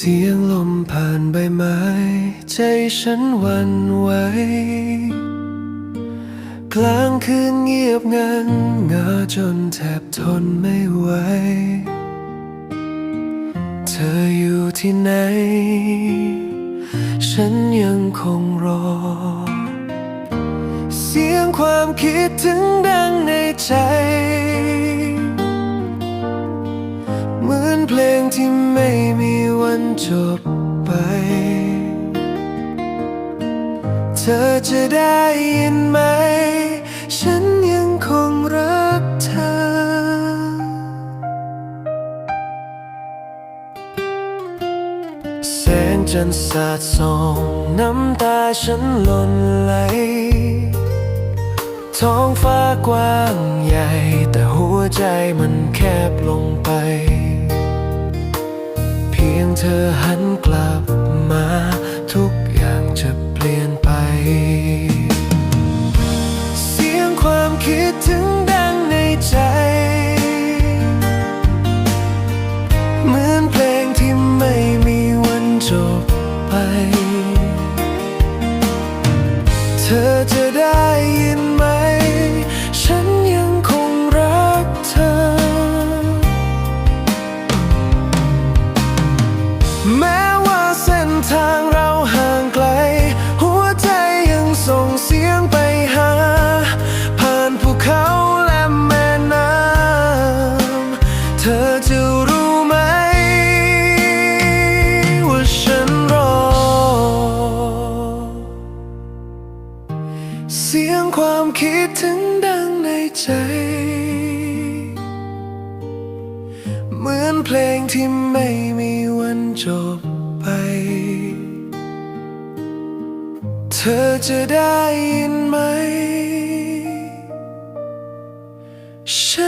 เสียงลมผ่านใบไม้ ใจฉันวันไหว กลางคืนเงียบงันงาจนแทบทนไม่ไหว เธออยู่ที่ไหน ฉันยังคงรอ เสียงความคิดถึงดังในใจ เหมือนเพลงที่ไม่มีวันจบไป เธอจะได้ยินไหม ฉันยังคงรักเธอ แสงจันทร์สาดส่องน้ำตาฉันหล่นไหล ท้องฟ้ากว้างใหญ่ ใจมันแคบลงไป เพียงเธอหันกลับมา ทุกอย่างจะเปลี่ยนไป เสียงความคิดถึงดังในใจ เหมือนเพลงที่ไม่มีวันจบไป เธอจะได้ยินไหมฉัน เสียงความคิดถึงดังในใจ เหมือนเพลงที่ไม่มีวันจบไป เธอจะได้ยินไหมฉัน